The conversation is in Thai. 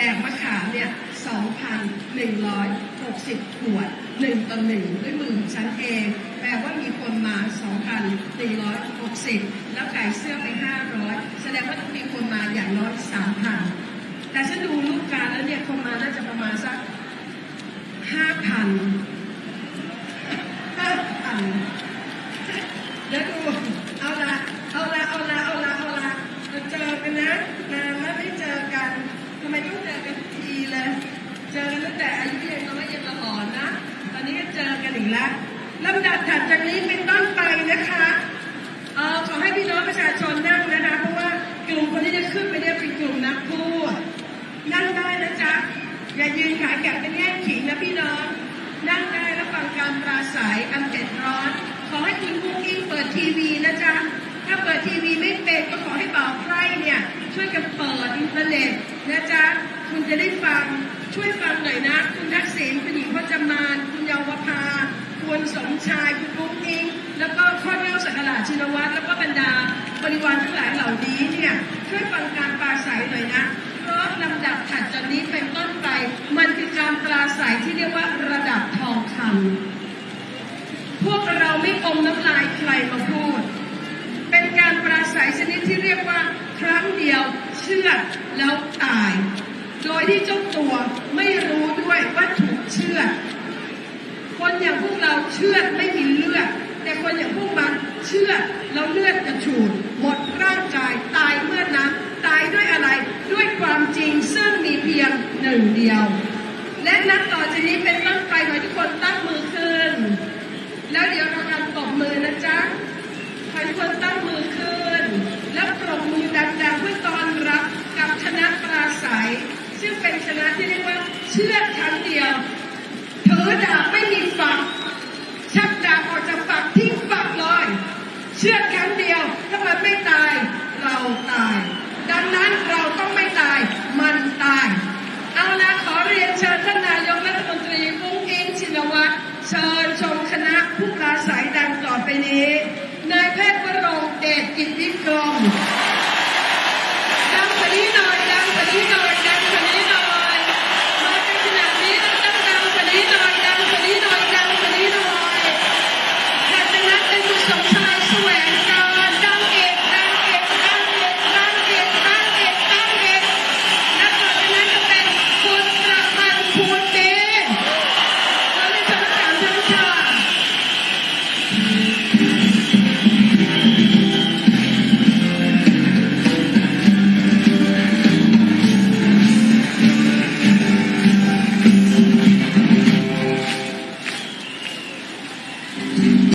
แจกมะขามเนี่ย2,160 ขวด 1ต่อ1ด้วยมือของฉันเอง แปลว่ามีคนมา2,160 แล้วไก่เสื้อไป 500 แสดงว่าต้องมีคนมาอย่างน้อย 3,000 แต่ฉันดูรูปการแล้วเนี่ยคนมาน่าจะประมาณสัก5,000 5,000 แล้วลำดับถัดจากนี้เป็นต้นไปนะคะเออขอให้พี่น้องประชาชนนั่งนะคะ เพราะว่ากลุ่มคนที่จะขึ้นไปเนี่ยเป็นกลุ่มนักพูดนั่งได้นะจ๊ะอย่ายืนขาแกะเป็นแง่ขิงนะพี่น้อง นั่งได้แล้วฟังการปราศัยอันเผ็ดร้อน ขอให้คุณกุ้งอิงเปิดทีวีนะจ๊ะถ้าเปิดทีวีไม่เป็นก็ขอให้บ่าวไพร่เนี่ยช่วยกันเปิดอินเทอร์เน็ตนะจ๊ะคุณจะได้ฟังช่วยฟังหน่อยนะ คุณทักษิณคุณหญิงพจมาน คุณเยาวภา คุณสมชาย คุณกุ้งอิง แล้วก็ข้อเล่าสักรา ชชินวัตรแล้วก็บรรดาบริวารทั้งหลายเหล่านี้เนี่ยช่วยฟังการปราศัยหน่อยนะเพราะลำดับถัดจากนี้เป็นต้นไป มันคือการปราศัยที่เรียกว่าระดับทองคำพวกเราไม่อมน้ำลายใครมาพูด เป็นการปราศัยชนิดที่เรียกว่าครั้งเดียวเชื่อแล้วตาย โดยที่เจ้าตัวไม่รู้ด้วยว่าถูกเชื่อคนอย่างพวกเราเชื่อไม่มีเลือดแต่คนอย่างพวกมัน เชื่อแล้วเลือดกระฉูดหมดร่างกายตายเมื่อนั้นตายด้วยอะไรด้วยความจริงซึ่งมีเพียงหนึ่งเดียว และนับต่อจากนี้เป็นต้นไปขอทุกคนตั้งมือขึ้น แล้วเดี๋ยวเราการตบมือนะจ๊ะขอทุกคนตั้งมือขึ้น แล้วปรบมือดังๆเพื่อต้อนรับกับคณะปราศัย ซึ่งเป็นคณะที่เรียกว่าเชื่อดครั้งเดียวถือดาบไม่มีฝัก ชักดาบออกจากฝักทิ้งฝักเลย เชื่อดครั้งเดียวถ้ามันไม่ตายเราตาย ดังนั้นเราต้องไม่ตายมันตาย เอาละขอเรียนเชิญท่านนายกรัฐมนตรีฟุ้งอิงชินวัตรเชิญชมคณะผู้ปราศัยดังต่อไปนี้นายแพทย์วรงเดชกิจวิกรม Yeah!